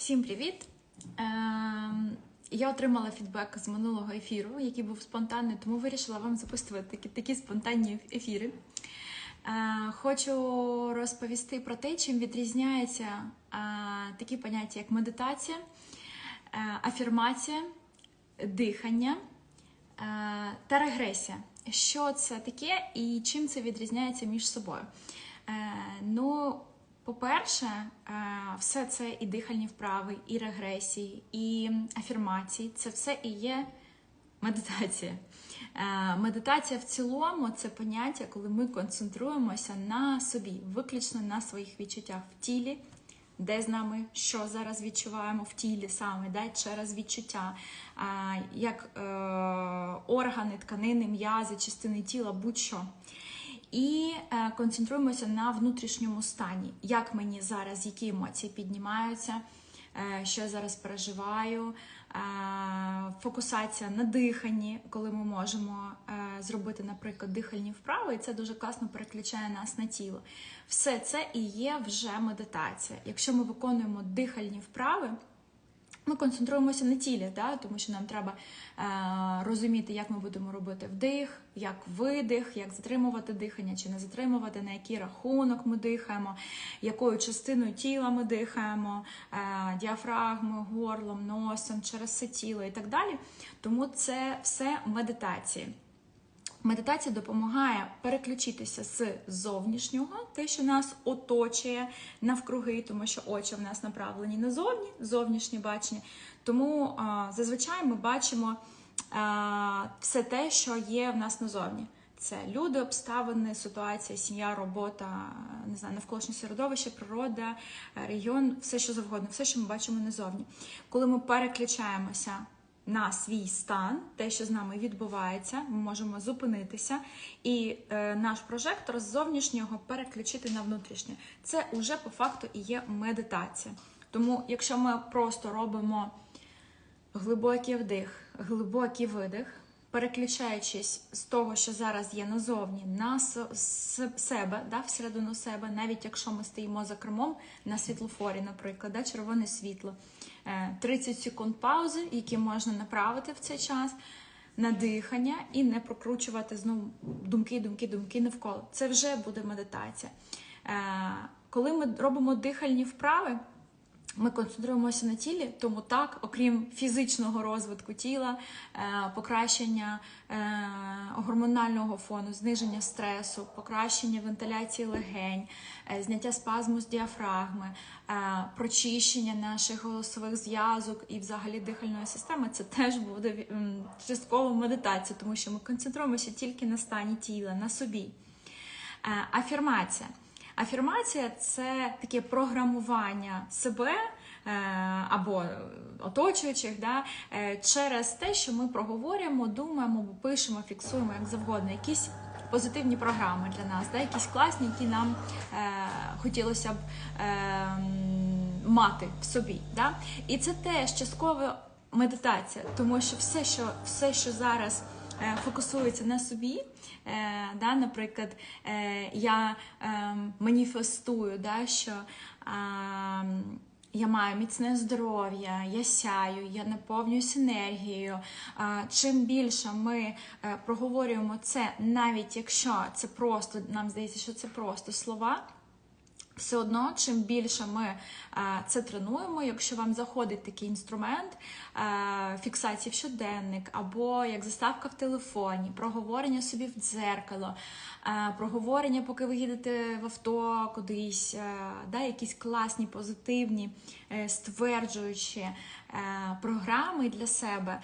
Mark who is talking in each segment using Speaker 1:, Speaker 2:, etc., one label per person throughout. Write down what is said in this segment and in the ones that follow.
Speaker 1: Всім привіт! Ем, Я отримала фідбек з минулого ефіру, який був спонтанний, тому вирішила вам запустити такі, такі спонтанні ефіри. Е, Хочу розповісти про те, чим відрізняються е, такі поняття, як медитація, е, афірмація, дихання та регресія. Що це таке і чим це відрізняється між собою? Ну, по-перше, е, все це і дихальні вправи, і регресії, і афірмації це все і є медитація. Е, Медитація в цілому це поняття, коли ми концентруємося на собі, виключно на своїх відчуттях в тілі, де з нами, що зараз відчуваємо в тілі саме, да, через відчуття, як е, органи, тканини, м'язи, частини тіла, будь-що. І е, концентруємося на внутрішньому стані, як мені зараз, які емоції піднімаються, е, що я зараз переживаю, е, фокусація на диханні, коли ми можемо зробити, наприклад, дихальні вправи, і це дуже класно переключає нас на тіло. Все це і є вже медитація. Якщо ми виконуємо дихальні вправи, ми концентруємося на тілі, да? тому що нам треба е, розуміти, як ми будемо робити вдих, як видих, як затримувати дихання чи не затримувати, на який рахунок ми дихаємо, якою частиною тіла ми дихаємо, е, діафрагмою, горлом, носом, через все тіло і так далі. Тому це все медитації. Медитація допомагає переключитися з зовнішнього, те, що нас оточує навкруги, тому що очі в нас направлені назовні, зовнішнє бачення. Тому зазвичай ми бачимо все те, що є в нас назовні. Це люди, обставини, ситуація, сім'я, робота, не знаю, навколишнє середовище, природа, регіон, все що завгодно, все, що ми бачимо назовні. Коли ми переключаємося на свій стан, те, що з нами відбувається, ми можемо зупинитися, і е, наш прожектор з зовнішнього переключити на внутрішнє. Це вже по факту і є медитація. Тому, якщо ми просто робимо глибокий вдих, глибокий видих, переключаючись з того, що зараз є назовні, на себе, да, всередину себе, навіть якщо ми стоїмо за кермом на світлофорі, наприклад, да, червоне світло, Е, 30 секунд паузи, які можна направити в цей час. На дихання і не прокручувати знову думки, думки, думки навколо. Це вже буде медитація. Е, Коли ми робимо дихальні вправи, ми концентруємося на тілі, тому так, окрім фізичного розвитку тіла, е, покращення е, гормонального фону, зниження стресу, покращення вентиляції легень, е, зняття спазму з діафрагми, прочищення наших голосових зв'язок і взагалі дихальної системи, це теж буде частково медитація, тому що ми концентруємося тільки на стані тіла, на собі. Афірмація. Афірмація це таке програмування себе е, або оточуючих да, е, через те, що ми проговорюємо, думаємо, пишемо, фіксуємо як завгодно, якісь позитивні програми для нас, да, якісь класні, які нам е, хотілося б е, мати в собі. Да? І це теж частково медитація, тому що все, що, все, що зараз е, фокусується на собі. Е, да, наприклад, е, я е, маніфестую, да, що я маю міцне здоров'я, я сяю, я наповнююсь енергією. Чим більше ми проговорюємо це, навіть якщо це просто, нам здається, що це просто слова. Все одно, чим більше ми е, це тренуємо, якщо вам заходить такий інструмент е, фіксації в щоденник, або як заставка в телефоні, проговорення собі в дзеркало, е, проговорення, поки ви їдете в авто кудись, да, якісь класні, позитивні, стверджуючі програми для себе,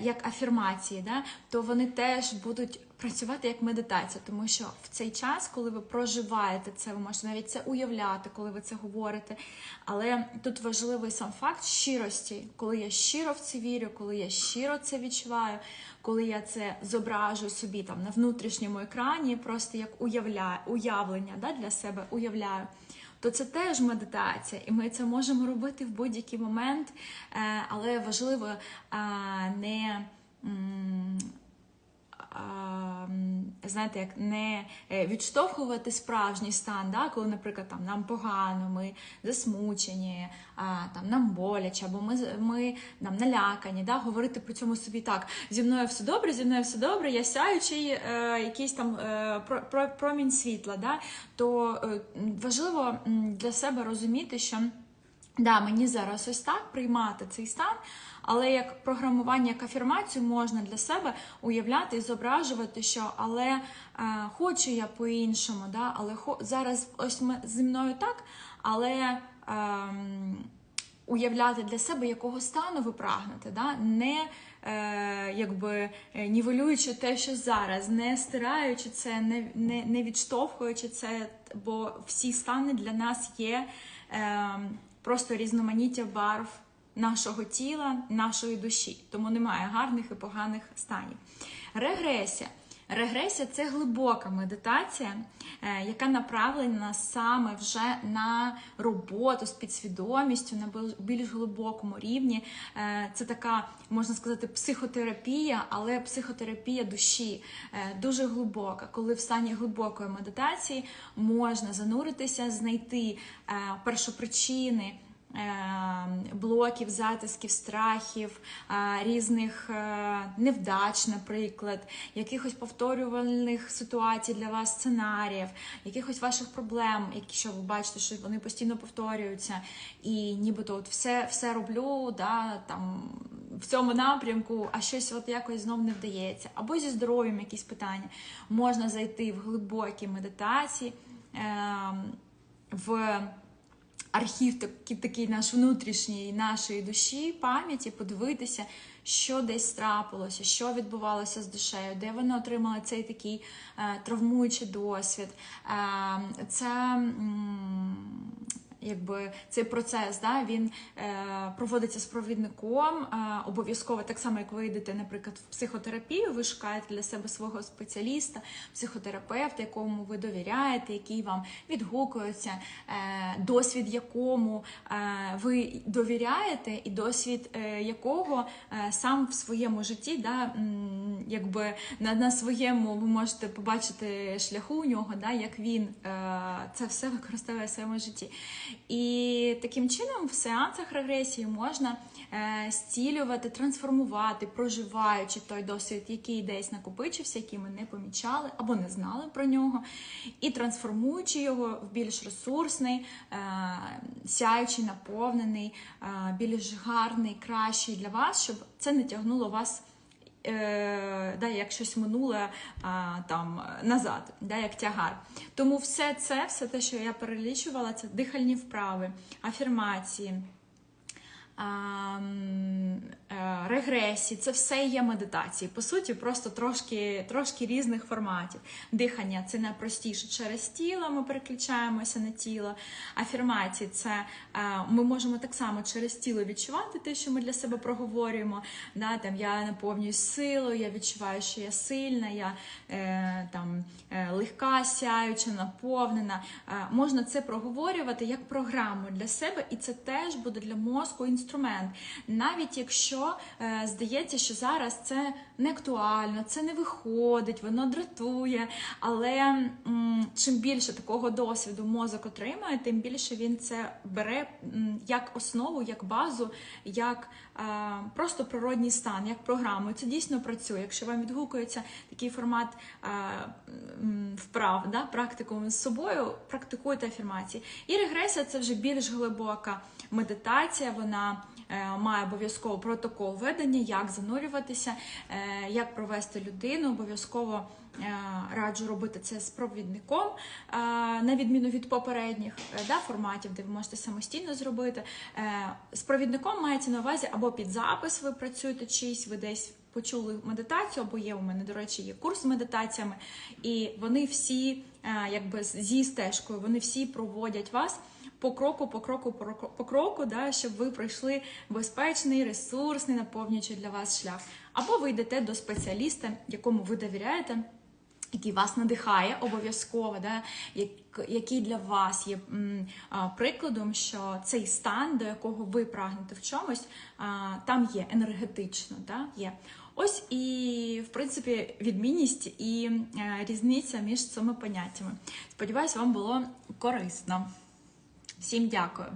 Speaker 1: як афірмації, да, то вони теж будуть працювати як медитація, тому що в цей час, коли ви проживаєте це, ви можете навіть це уявляти, коли ви це говорите. Але тут важливий сам факт щирості, коли я щиро в це вірю, коли я щиро це відчуваю, коли я це зображую собі там на внутрішньому екрані, просто як уявляю, уявлення да, для себе уявляю. То це теж медитація, і ми це можемо робити в будь-який момент, е, але важливо е, не знаєте, як не е, відштовхувати справжній стан, да, коли, наприклад, там нам погано, ми засмучені, а, там нам боляче, або ми, ми нам налякані, да, говорити при цьому собі так: зі мною все добре, зі мною все добре, я сяючий, е, якийсь там е, про, про, промінь світла. Да, то е, важливо для себе розуміти, що. Да, мені зараз ось так приймати цей стан, але як програмування, як афірмацію можна для себе уявляти і зображувати, що але е, хочу я по-іншому, да, але хо, зараз ось ми, зі мною так, але ем, уявляти для себе, якого стану ви прагнете, да? не е, якби е, нівелюючи те, що зараз, не стираючи це, не, не, не відштовхуючи це, бо всі стани для нас є е, просто різноманіття барв нашого тіла, нашої душі. Тому немає гарних і поганих станів. Регресія. Регресія це глибока медитація, е, яка направлена саме вже на роботу з підсвідомістю на більш глибокому рівні. Е, Це така, можна сказати, психотерапія, але психотерапія душі е, дуже глибока. Коли в стані глибокої медитації можна зануритися, знайти першопричини блоків, затисків, страхів, е, різних е, невдач, наприклад, якихось повторювальних ситуацій для вас, сценаріїв, якихось ваших проблем, які що ви бачите, що вони постійно повторюються, і нібито от все, все роблю, да, там. В цьому напрямку, а щось от якось знов не вдається, або зі здоров'ям якісь питання. Можна зайти в глибокі медитації, ем, в архів, такий, такий наш внутрішній нашої душі, пам'яті, подивитися, що десь трапилося, що відбувалося з душею, де вона отримала цей такий е, травмуючий досвід. Е, це. Якби цей процес да, він е, проводиться з провідником, е, обов'язково так само, як ви йдете, наприклад, в психотерапію, ви шукаєте для себе свого спеціаліста, психотерапевта, якому ви довіряєте, який вам відгукується, е, досвід якому е, ви довіряєте, і досвід е, якого е, сам в своєму житті, да, якби на, на своєму ви можете побачити шляху у нього, да, як він е, це все використовує в своєму житті. І таким чином в сеансах регресії можна е, зцілювати, трансформувати, проживаючи той досвід, який десь накопичився, який ми не помічали або не знали про нього, і трансформуючи його в більш ресурсний, е, сяючий, наповнений, е, більш гарний, кращий для вас, щоб це не тягнуло вас. Е, да, як щось минуле а, там назад, да, як тягар. Тому все це, все те, що я перелічувала, це дихальні вправи, афірмації. Е, Регресії, це все є медитації. По суті, просто трошки, трошки різних форматів. Дихання це найпростіше через тіло, ми переключаємося на тіло. Афірмації це е, ми можемо так само через тіло відчувати те, що ми для себе проговорюємо. Да, там, я наповнююсь силою, я відчуваю, що я сильна, я е, там, е, легка, сяюча, наповнена. Можна це проговорювати як програму для себе, і це теж буде для мозку інструмент. Навіть якщо е, здається, що зараз це не актуально, це не виходить, воно дратує. Але м, чим більше такого досвіду мозок отримає, тим більше він це бере м, як основу, як базу, як просто природній стан, як програму. Це дійсно працює. Якщо вам відгукується такий формат вправ, да, практикум з собою, практикуйте афірмації. І регресія це вже більш глибока медитація. Вона має обов'язково протокол ведення, як занурюватися, е, як провести людину. Обов'язково е, раджу робити це з провідником, е, на відміну від попередніх е, да, форматів, де ви можете самостійно зробити. Е, З провідником мається на увазі або під запис ви працюєте чийсь, ви десь. Почули медитацію, або є у мене, до речі, є курс з медитаціями, і вони всі, е, якби зі стежкою, вони всі проводять вас по кроку, по кроку, по кроку, да, щоб ви пройшли безпечний, ресурсний, наповнюючий для вас шлях. Або ви йдете до спеціаліста, якому ви довіряєте. Який вас надихає обов'язково, да, який для вас є прикладом, що цей стан, до якого ви прагнете в чомусь, там є енергетично, да, є. Ось і, в принципі, відмінність і е, різниця між цими поняттями. Сподіваюсь, вам було корисно. Всім дякую.